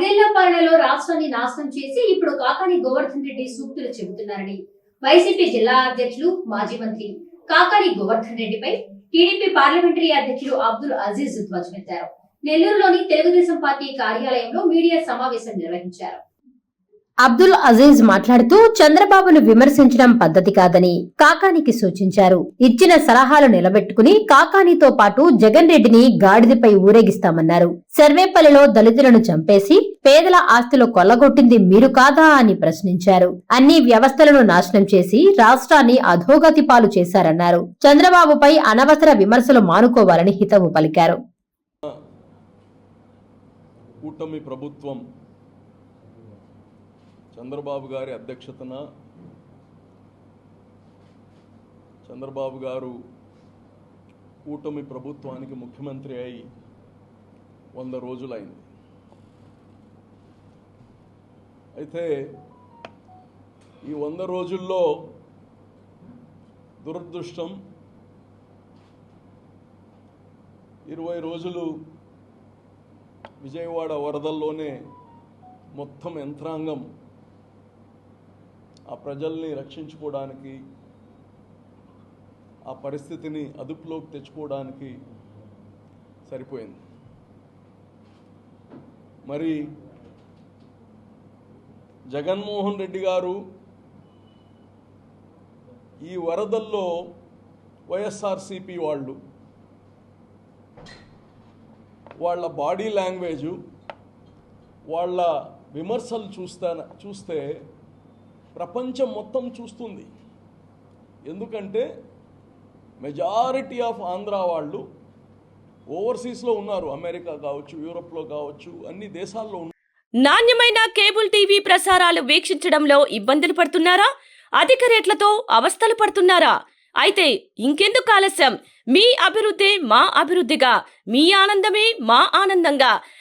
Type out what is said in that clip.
రాష్ట్రాన్ని నాశనం చేసి ఇప్పుడు కాకాని గోవర్ధన్ రెడ్డి సూక్తులు చెబుతున్నారని వైసీపీ జిల్లా అధ్యక్షులు మాజీ మంత్రి కాకాని గోవర్ధన్ రెడ్డిపై టీడీపీ పార్లమెంటరీ అధ్యక్షులు అబ్దుల్ అజీజ్ ధ్వజమెత్తారు. నెల్లూరులోని తెలుగుదేశం పార్టీ కార్యాలయంలో మీడియా సమావేశం నిర్వహించారు. అబ్దుల్ అజీజ్ మాట్లాడుతూ చంద్రబాబును విమర్శించడం పద్ధతి కాదని కాకానికి సూచించారు. ఇచ్చిన సలహాలు నిలబెట్టుకుని కాకానితో పాటు జగన్ రెడ్డిని గాడిదపై ఊరేగిస్తామన్నారు. సర్వేపల్లిలో దళితులను చంపేసి పేదల ఆస్తులు కొల్లగొట్టింది మీరు కాదా అని ప్రశ్నించారు. అన్ని వ్యవస్థలను నాశనం చేసి రాష్ట్రాన్ని అధోగతి పాలు చేశారన్నారు. చంద్రబాబుపై అనవసర విమర్శలు మానుకోవాలని హితవు పలికారు. కూటమి ప్రభుత్వం చంద్రబాబు గారి అధ్యక్షతన చంద్రబాబు గారు కూటమి ప్రభుత్వానికి ముఖ్యమంత్రి అయి వంద రోజులైంది. అయితే ఈ వంద రోజుల్లో దురదృష్టం ఇరవై రోజులు విజయవాడ వరదల్లోనే మొత్తం యంత్రాంగం ఆ ప్రజల్ని రక్షించుకోవడానికి ఆ పరిస్థితిని అదుపులోకి తెచ్చుకోవడానికి సరిపోయింది. మరి జగన్మోహన్ రెడ్డి గారు ఈ వరదల్లో వైఎస్ఆర్సిపి వాళ్ళు వాళ్ళ బాడీ లాంగ్వేజు వాళ్ళ విమర్శలు చూస్తా చూస్తే ప్రపంచం మొత్తం చూస్తుంది. ఎందుకంటే మెజారిటీ ఆఫ్ ఆంధ్ర వాళ్ళు ఓవర్సీస్లో ఉన్నారు. అమెరికా కావచ్చు యూరోప్లో కావచ్చు అన్ని దేశాల్లో ఉన్నారు. నాణ్యమైన కేబుల్ టీవీ ప్రసారాలు వీక్షించడంలో ఇబ్బందులు పడుతున్నారా? అధిక రేట్లతో అవస్థలు పడుతున్నారా? అయితే ఇంకెందుకు ఆలస్యం? మీ అభివృద్ధి మా అభివృద్ధిగా మీ ఆనందమే మా ఆనందంగా.